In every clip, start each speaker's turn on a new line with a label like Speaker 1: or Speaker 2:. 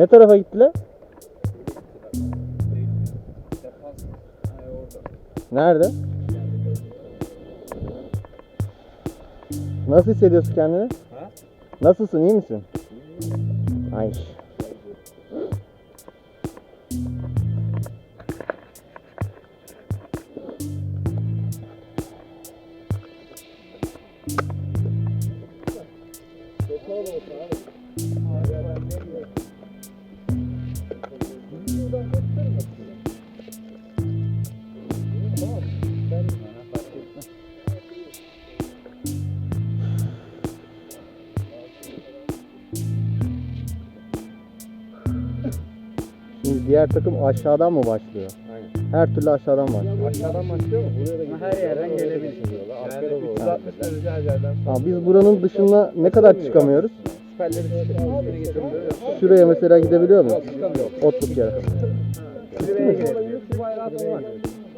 Speaker 1: Ne tarafa gittiler? Nerede? Nasıl hissediyorsun kendini?
Speaker 2: Ha?
Speaker 1: Nasılsın? iyi misin? Ay. Diğer takım aşağıdan mı başlıyor?
Speaker 2: Aynen.
Speaker 1: Her türlü aşağıdan başlıyor.
Speaker 2: Aşağıdan başlıyor mu? Buraya da
Speaker 3: Her yerden gelebilir.
Speaker 2: Yani 360 derece her yerden.
Speaker 1: Ha, biz buranın dışına ne kadar çıkamıyoruz?
Speaker 2: Siperleri üstüne getirdim böyle.
Speaker 1: Şuraya mesela gidebiliyor muyuz?
Speaker 2: Çıkamıyor.
Speaker 1: Otluk yere.
Speaker 3: Kulübeye girebilir. Şu bayrağı var.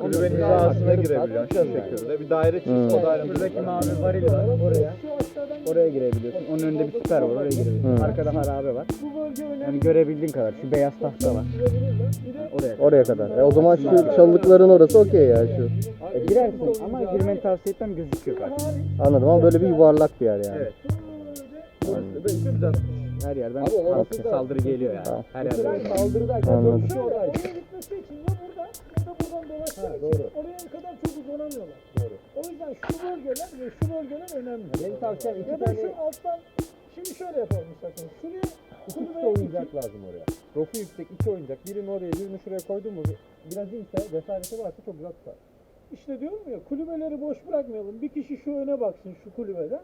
Speaker 2: Kulübenin hizasına girebiliyor. Şu şekilde. Bir daire çiz.
Speaker 1: Hmm.
Speaker 2: O daire
Speaker 3: Buradaki mavi varil var oraya. Oraya girebiliyorsun. Onun önünde bir siper var oraya girebiliyorsun.
Speaker 1: Hı.
Speaker 3: Arkada harabe var. Yani görebildiğin kadar. Şu beyaz tahta var. Oraya.
Speaker 1: Oraya kadar. E, o zaman şu çalılıkların orası okey ya şu.
Speaker 3: E, girersin ama girmeni tavsiye etmem gözüküyor karşı.
Speaker 1: Anladım ama böyle bir yuvarlak bir yer yani.
Speaker 3: Evet.
Speaker 2: Burası da 260.
Speaker 3: Her yerden
Speaker 2: Abi
Speaker 3: saldırı, geliyor yani.
Speaker 1: Tamam.
Speaker 3: Her yerden.
Speaker 2: Saldırıdayken şey oradaydı.
Speaker 4: Oraya kadar çok uzanamıyorlar.
Speaker 2: Doğru.
Speaker 4: O yüzden şu bölgeler ve şu bölgeler önemli.
Speaker 2: Benim tavsiyem iki
Speaker 4: ya da
Speaker 2: tane
Speaker 4: şu alttan şimdi şöyle yapalım isterseniz. Şuraya
Speaker 2: iki kişi oyuncak lazım oraya. Rofu yüksek iki oyuncak. Birini oraya birini şuraya koydun mu biraz inse cesareti varsa çok güzel tutar.
Speaker 4: işte diyorum ya kulübeleri boş bırakmayalım. Bir kişi şu öne baksın şu kulübeden.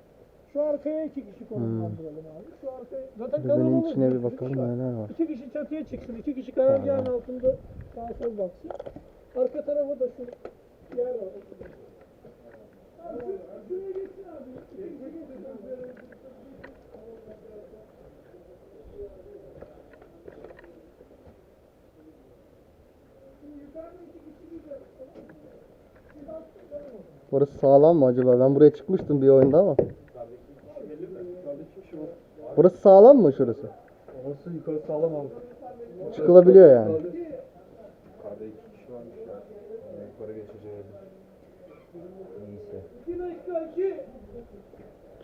Speaker 4: Şu arkaya iki kişi konumlandıralım abi. Şu arkaya zaten
Speaker 1: Kulübenin içine bir
Speaker 4: kişi
Speaker 1: bakalım neler var.
Speaker 4: İki kişi çatıya çıksın. iki kişi karargahın altında sağa sol baksın. Arka tarafa da şu Abi abi.
Speaker 1: Burası sağlam mı acaba? Ben buraya çıkmıştım bir oyunda ama. Burası sağlam mı şurası?
Speaker 2: Orası yukarı sağlam oldu.
Speaker 1: Çıkılabiliyor yani.
Speaker 2: Yukarıda iki kişi varmış ya. Yukarı geçeceğiz. Neyse.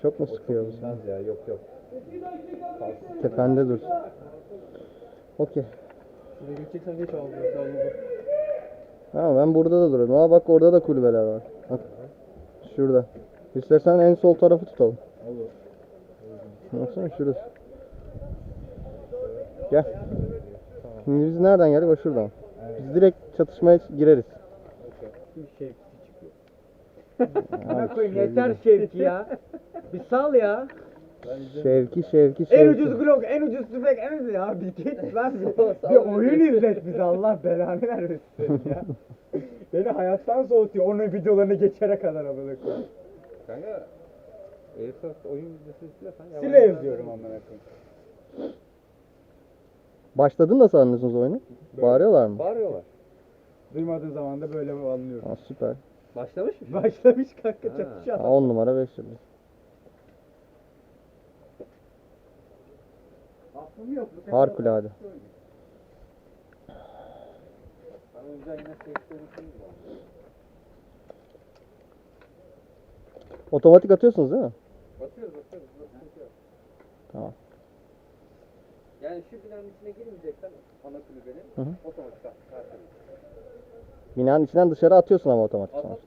Speaker 1: Çok mu sıkıyor bu
Speaker 2: ya yok yok.
Speaker 1: Tepende dur. Okey.
Speaker 2: Şuraya geçeceksen geç abi.
Speaker 1: Ha ben burada da duruyorum. Aa bak orada da kulübeler var. Bak. Şurada. İstersen en sol tarafı tutalım.
Speaker 2: Olur.
Speaker 1: Baksana şurası. Gel. Şimdi biz nereden geldik? O şuradan. Biz direkt çatışmaya gireriz.
Speaker 3: Bir şevkisi çıkıyor. Bana koyayım yeter şevki ya. Bir sal ya.
Speaker 1: Şevki, şevki,
Speaker 3: En
Speaker 1: şevki.
Speaker 3: ucuz Glock, en ucuz tüfek, en ucuz ya. Bir git lan bir, bir oyun izlet bize Allah belanı vermesin ya. Beni hayattan soğutuyor onun videolarını geçene kadar amına koyayım.
Speaker 2: Kanka Airsoft oyun videosu istiyorsan yalan
Speaker 3: Sile yazıyorum amına koyayım.
Speaker 1: Başladın da sanıyorsunuz oyunu. Bağırıyorlar mı?
Speaker 2: Bağırıyorlar.
Speaker 3: Duymadığın zaman da böyle anlıyorum.
Speaker 1: Aa, süper.
Speaker 2: Başlamış mı?
Speaker 3: Başlamış kanka
Speaker 2: Ha.
Speaker 3: çatışıyor.
Speaker 1: Aa, 10 numara 5 yıldız.
Speaker 3: Aklım yok. bu
Speaker 1: Harikulade.
Speaker 2: Ben oyuncağı yine seslerini
Speaker 1: Otomatik atıyorsunuz değil mi?
Speaker 2: Batıyoruz batıyoruz. batıyoruz.
Speaker 1: Tamam.
Speaker 2: Yani şu binanın içine girmeyeceksen ana kulübenin
Speaker 1: Hı hı.
Speaker 2: otomatik at.
Speaker 1: Binanın içinden dışarı atıyorsun ama otomatik
Speaker 2: at.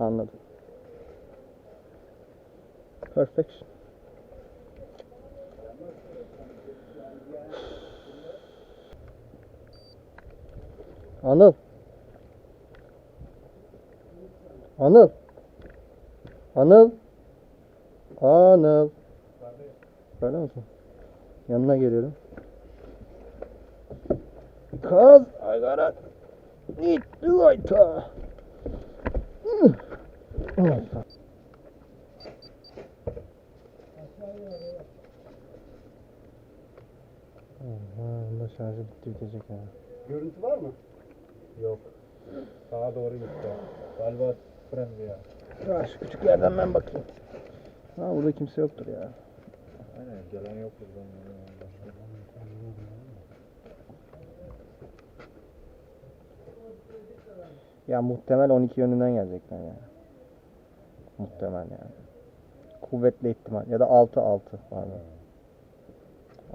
Speaker 1: Anladım. Perfection. Anıl. Anıl. Anıl. Anıl. Öyle misin? Yanına geliyorum. Because I gotta the lighter. Oh. Aha, şarjı bitti bitecek yani.
Speaker 2: Görüntü var mı? Yok. Sağa doğru gitti. Galiba frendi ya.
Speaker 1: Ya şu küçük yerden ben bakayım. Ha burada kimse yoktur ya.
Speaker 2: Aynen gelen yok buradan.
Speaker 1: Ya muhtemel 12 yönünden gelecekler ya. Muhtemel yani. Kuvvetli ihtimal. Ya da 6 6 pardon.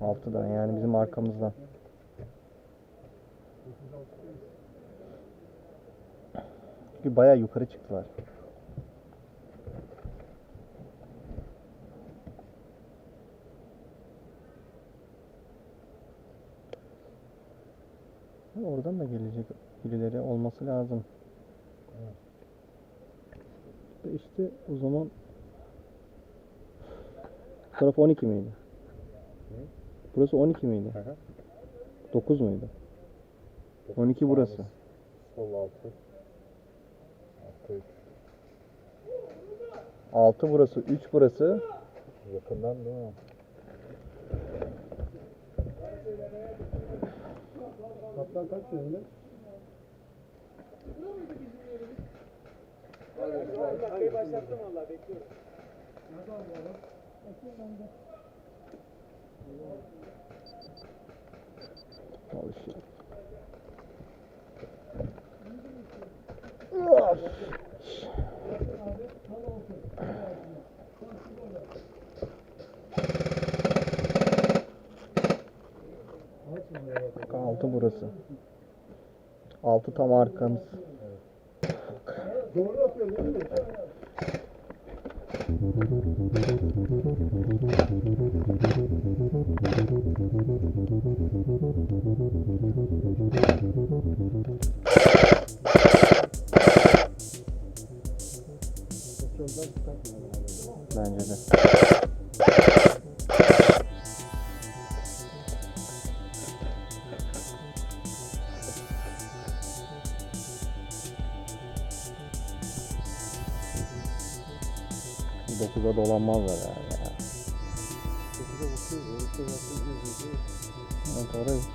Speaker 1: 6'dan yani bizim arkamızdan. Çünkü bayağı yukarı çıktılar. Oradan da gelecek birileri olması lazım. E İşte o zaman bu taraf 12 miydi? Burası 12 miydi?
Speaker 2: Hı hı.
Speaker 1: 9 muydu? 12 burası.
Speaker 2: Sol altı. Altı üç.
Speaker 1: 6 burası, 3 burası.
Speaker 2: Yakından değil mi?
Speaker 3: Kaptan kaç yönünde?
Speaker 4: Dakikayı başlattım valla bekliyorum.
Speaker 1: Alışıyor. Bak 6 burası. 6 tam arkamız.
Speaker 3: Doğru atıyor değil mi?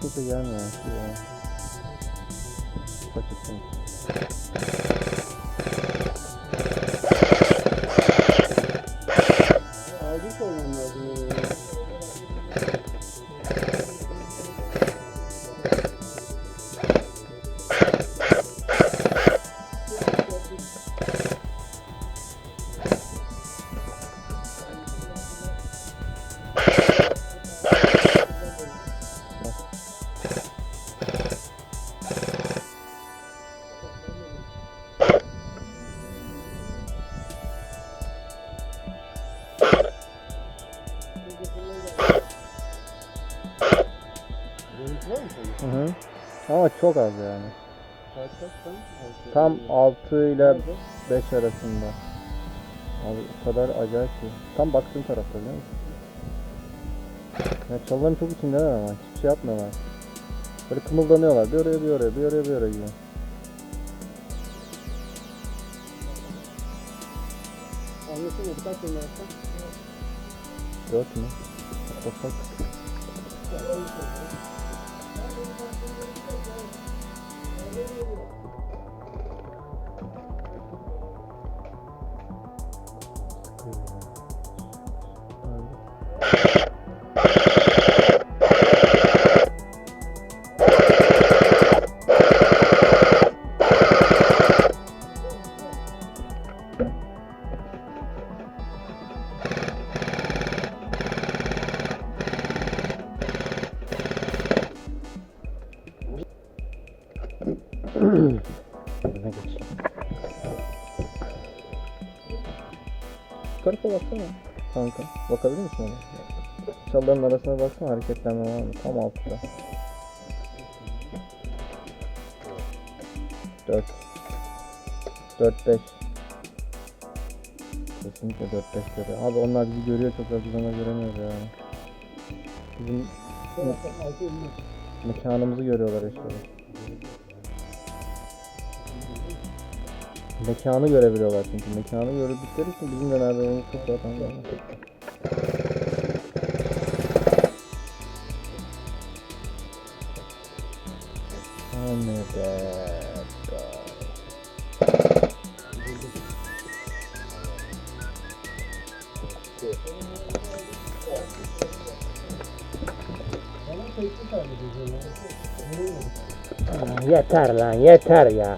Speaker 1: Evet oraya hiç kimse gelmiyor. Ya. Kaçırsın. Çok az yani.
Speaker 3: Kaç kaç tam?
Speaker 1: Tam 6 ile 5 arasında. Abi o kadar acayip ki. Tam baktığım tarafta biliyor musun? Ya çalıların çok içindeler ama hiçbir şey yapmıyorlar. Böyle kımıldanıyorlar. Bir oraya bir oraya bir oraya bir oraya gibi.
Speaker 3: Anlaşılmadı. Kaç yönünde yaptın?
Speaker 1: 4 mü? Basak. Thank you. Çalıların arasına baksana hareketlenme var mı? Tam altta. 4 4 5 Kesinlikle 4 5 görüyor. Abi onlar bizi görüyor çok da biz onları göremiyoruz ya. Bizim mekanımızı görüyorlar işte. Mekanı görebiliyorlar çünkü. Mekanı gördükleri için bizim de nerede olduğumuzu çok rahat anlıyorlar. Yeter lan yeter ya.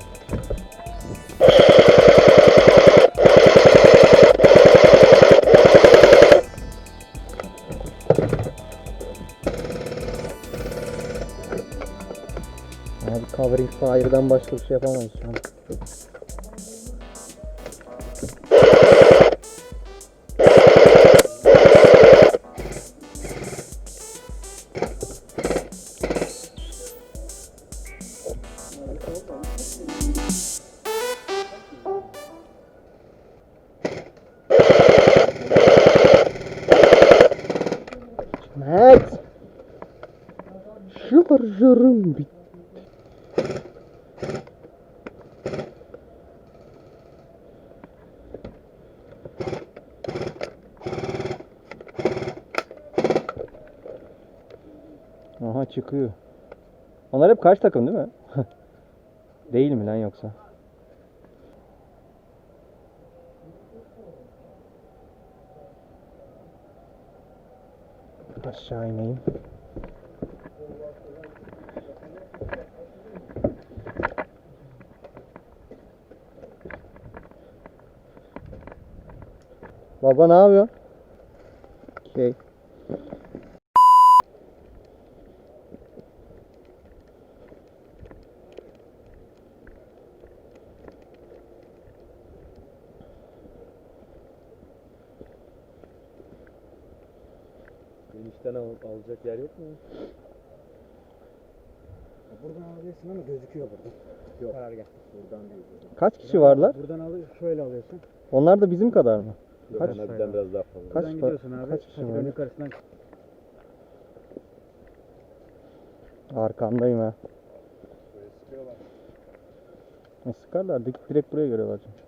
Speaker 1: Abi covering fire'dan başka bir şey yapamayız şu an. Çıkıyor. Onlar hep kaç takım değil mi? değil mi lan yoksa? Aşağı ineyim. Baba ne yapıyor? Şey.
Speaker 2: Enişten al, alacak yer yok mu?
Speaker 3: Buradan alıyorsun ama gözüküyor burada.
Speaker 2: Yok.
Speaker 3: Karar gel.
Speaker 2: Buradan değil.
Speaker 1: Kaç kişi varlar?
Speaker 3: Buradan alıyorsun, şöyle alıyorsun.
Speaker 1: Onlar da bizim kadar mı?
Speaker 2: Yok,
Speaker 1: Kaç?
Speaker 2: onlardan biraz daha fazla.
Speaker 1: Kaç
Speaker 3: Buradan gidiyorsun abi.
Speaker 1: kaç kişi var?
Speaker 3: yukarısından
Speaker 1: Arkandayım ha. Ne sıkarlar? Dik- Direkt buraya görüyorlar. çünkü.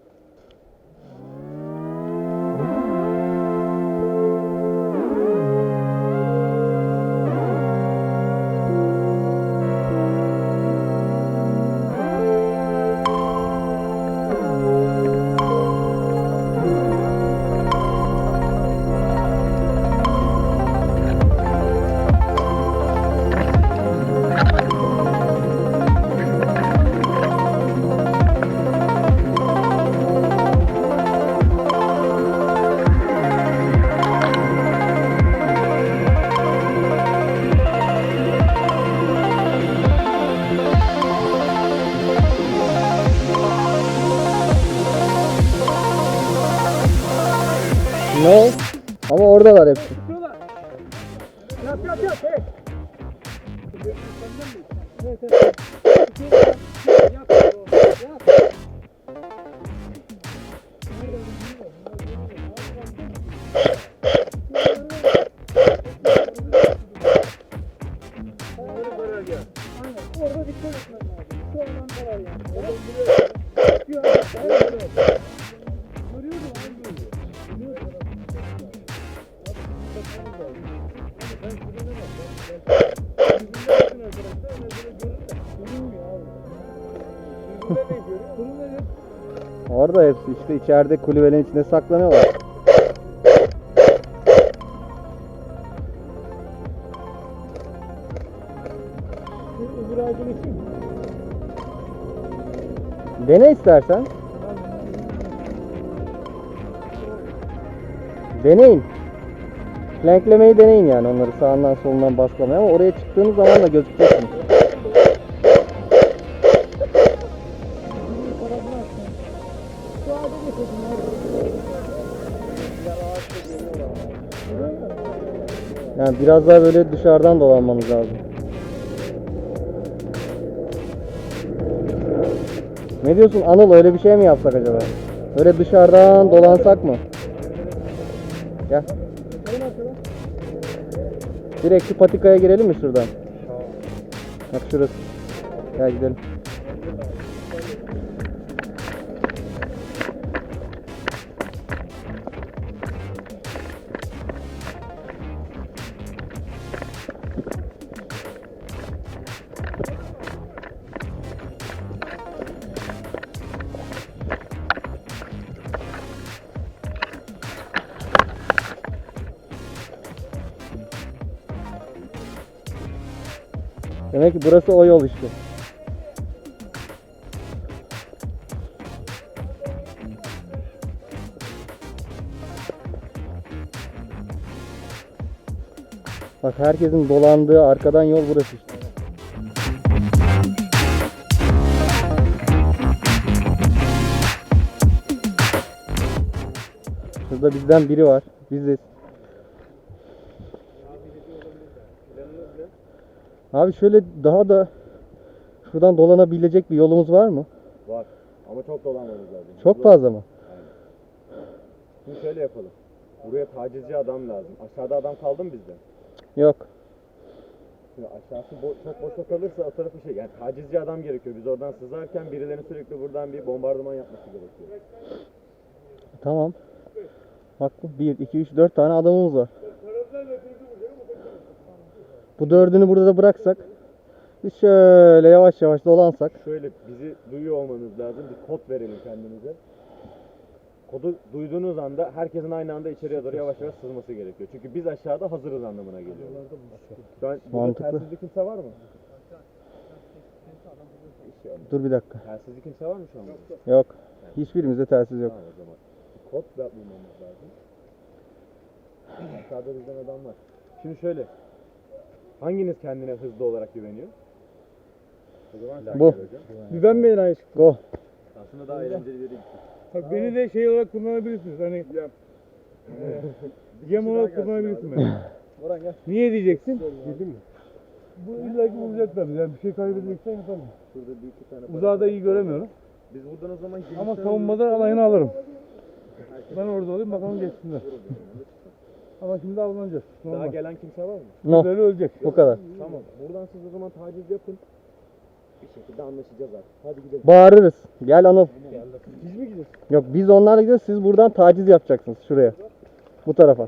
Speaker 4: Orada
Speaker 1: hepsi işte içeride kulübenin içinde saklanıyorlar. Dene istersen. Deneyin. Flanklemeyi deneyin yani onları sağından solundan baslamaya ama oraya çıktığınız zaman da gözükeceksiniz. Yani biraz daha böyle dışarıdan dolanmanız lazım. Ne diyorsun Anıl öyle bir şey mi yapsak acaba? Böyle dışarıdan dolansak mı? Gel. Direkt şu patikaya girelim mi şuradan? Bak şurası. Gel gidelim. Demek ki burası o yol işte. Bak herkesin dolandığı arkadan yol burası işte. Şurada bizden biri var. Biziz. Abi şöyle daha da şuradan dolanabilecek bir yolumuz var mı?
Speaker 2: Var. Ama çok dolanmamız lazım.
Speaker 1: Çok fazla mı?
Speaker 2: Şimdi şöyle yapalım. Buraya tacizci adam lazım. Aşağıda adam kaldı mı bizde?
Speaker 1: Yok.
Speaker 2: Şimdi aşağısı bo- çok boşta kalırsa o tarafı şey yani tacizci adam gerekiyor. Biz oradan sızarken birilerinin sürekli buradan bir bombardıman yapması gerekiyor.
Speaker 1: Tamam. Bak 1, 2, 3, 4 tane adamımız var. Bu dördünü burada da bıraksak biz şöyle yavaş yavaş dolansak
Speaker 2: Şöyle bizi duyuyor olmanız lazım. Bir kod verelim kendinize. Kodu duyduğunuz anda herkesin aynı anda içeriye doğru yavaş yavaş sızması gerekiyor. Çünkü biz aşağıda hazırız anlamına geliyor. Şu an burada
Speaker 1: Mantıklı.
Speaker 2: telsizli kimse var mı? Hiç yok.
Speaker 1: dur bir dakika.
Speaker 2: Telsizli kimse var mı şu an?
Speaker 1: Yok. Hiçbirimizde telsiz yok.
Speaker 2: Ha, o zaman. Kod da bulmamız lazım. Aşağıda bizden adam var. Şimdi şöyle. Hanginiz kendine hızlı olarak güveniyor? O zaman
Speaker 1: Bu.
Speaker 2: Laker hocam.
Speaker 4: Mi enayi çıktım?
Speaker 1: Go.
Speaker 2: Aslında daha eğlenceli bir yere gittik.
Speaker 4: Bak beni de şey olarak kullanabilirsiniz. Hani yem. yem olarak kullanabilirsin beni.
Speaker 2: Orhan gel.
Speaker 4: Niye diyeceksin? Bildin mi? Bu illa ki vuracaklar bizi. Yani bir şey kaybedeceksen yaparım.
Speaker 2: Şurada bir iki tane
Speaker 4: Uzağı da iyi göremiyorum.
Speaker 2: Biz buradan o zaman
Speaker 4: Ama savunmada alayını alırım. Ben orada olayım bakalım geçsinler. Ama şimdi avlanacağız.
Speaker 2: Daha
Speaker 4: Normal.
Speaker 2: gelen kimse var mı?
Speaker 1: No.
Speaker 4: Böyle ölecek.
Speaker 1: Bu kadar.
Speaker 2: Tamam. Buradan siz o zaman taciz yapın. Bir şekilde anlaşacağız artık. Hadi gidelim.
Speaker 1: Bağırırız. Gel Anıl.
Speaker 2: Biz mi gidiyoruz?
Speaker 1: Yok biz onlarla gidiyoruz. Siz buradan taciz yapacaksınız şuraya. Bu tarafa.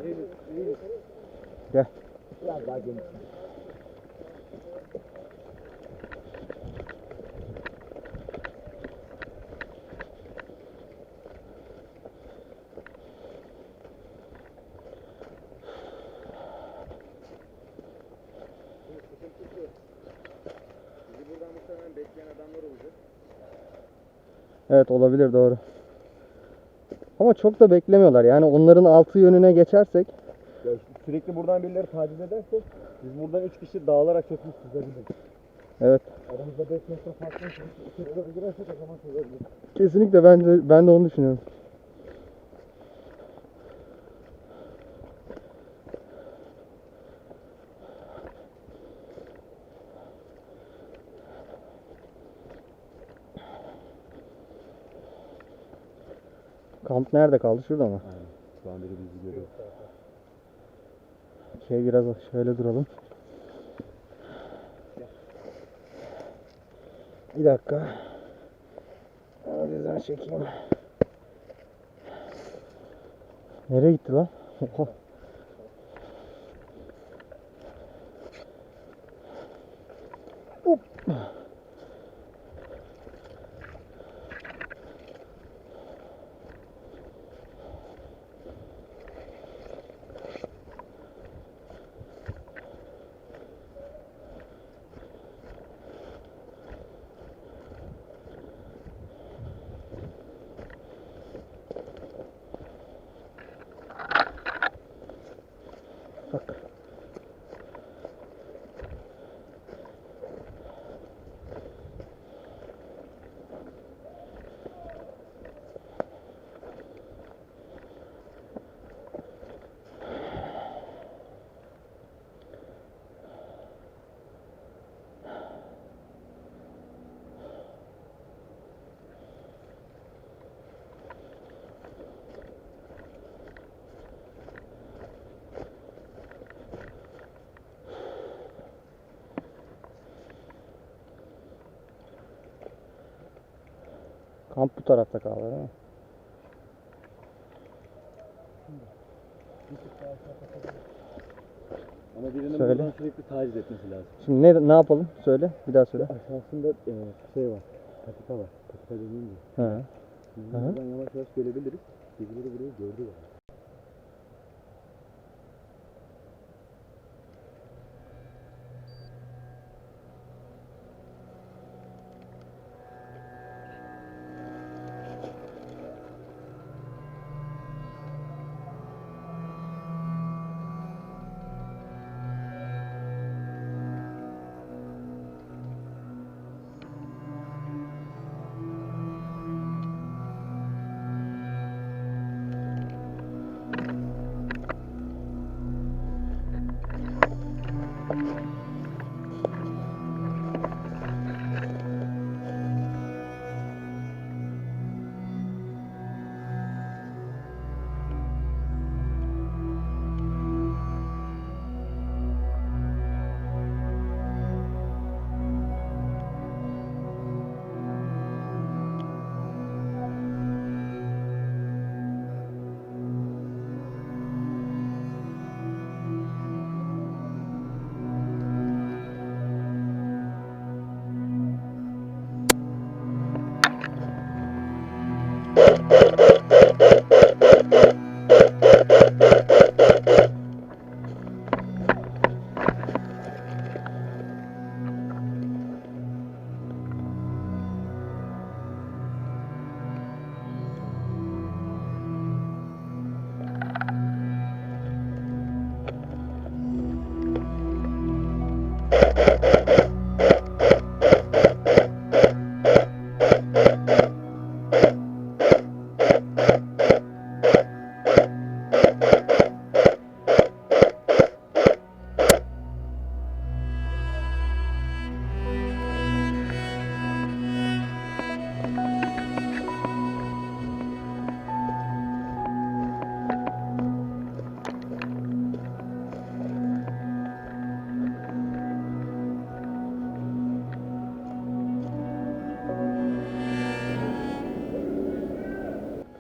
Speaker 1: Gel.
Speaker 2: Biraz daha geniş.
Speaker 1: Evet olabilir doğru. Ama çok da beklemiyorlar. Yani onların altı yönüne geçersek
Speaker 2: Ya sürekli buradan birileri taciz ederse biz buradan üç kişi dağılarak çökmüş sızabiliriz.
Speaker 1: evet.
Speaker 2: Aramızda 5 metre fark varsa içeri doğru girersek o zaman sızabiliriz.
Speaker 1: Kesinlikle ben de, ben de onu düşünüyorum. Kamp nerede kaldı? Şurada mı?
Speaker 2: Şu an biri bizi görüyor.
Speaker 1: Şey biraz şöyle duralım. Bir dakika. Yüzden çekeyim. Nereye gitti lan? Kamp bu tarafta kaldı değil mi?
Speaker 2: Ama birinin
Speaker 1: Söyle.
Speaker 2: buradan sürekli taciz etmesi lazım.
Speaker 1: Şimdi ne ne yapalım? Söyle. Bir daha söyle.
Speaker 2: Aşağısında e, şey var. Patika var. Patika dediğim gibi.
Speaker 1: Hı
Speaker 2: buradan yavaş yavaş gelebiliriz. Birileri burayı gördüler.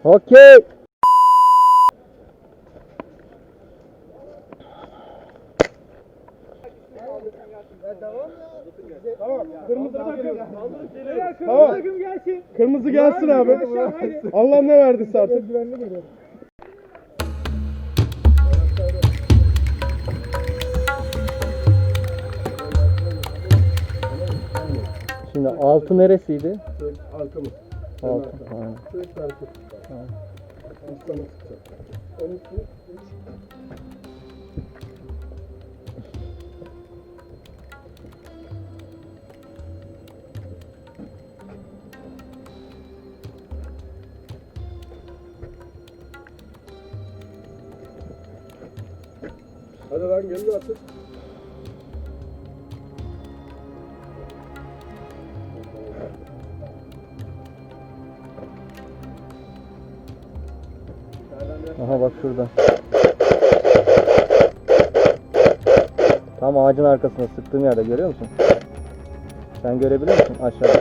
Speaker 1: Okey.
Speaker 5: Kırmızı takım. Tamam. takım gelsin. Kırmızı gelsin abi. Allah ne verdiyse artık. Güvenli geliyor.
Speaker 1: Şimdi altı neresiydi?
Speaker 5: Arkamız.
Speaker 1: Altı. Aynen.
Speaker 5: Hadi lan artık.
Speaker 1: Aha şurada. Tam ağacın arkasında sıktığım yerde görüyor musun? Sen görebiliyor musun aşağıda?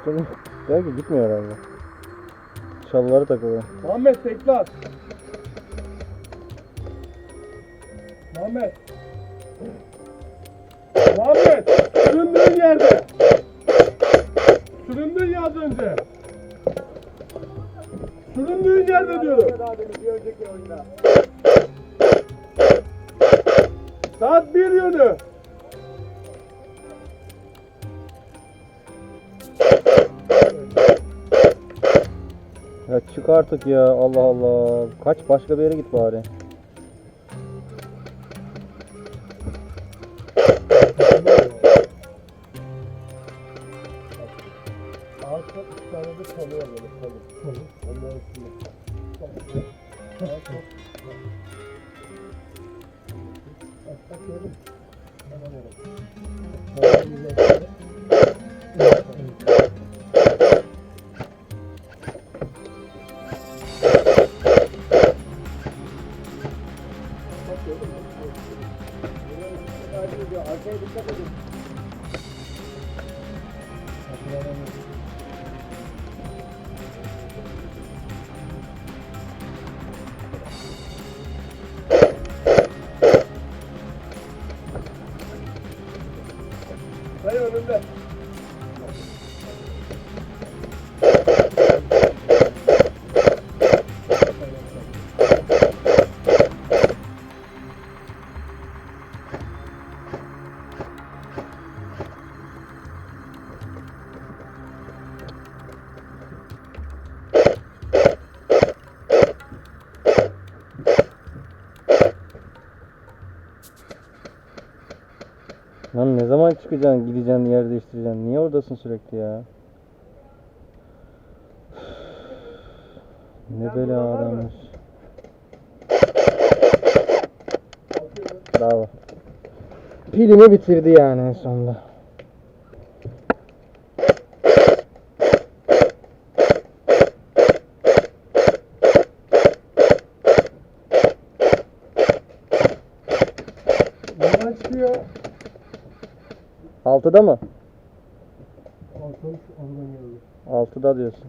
Speaker 1: Atıyor. Der ki gitmiyor herhalde. Çalıları takılıyor.
Speaker 5: Muhammed tekli at. Muhammed. Muhammed. Süründüğün yerde. Süründüğün ya az önce. Süründüğün yerde diyorum. Saat bir yönü.
Speaker 1: Çık artık ya Allah Allah. Kaç başka bir yere git bari. Zaman çıkacaksın, gideceksin, yer değiştireceksin? Niye oradasın sürekli ya? Ne bela adammış. Bravo. Pilimi bitirdi yani en sonunda. 6'da mı? 6'da diyorsun.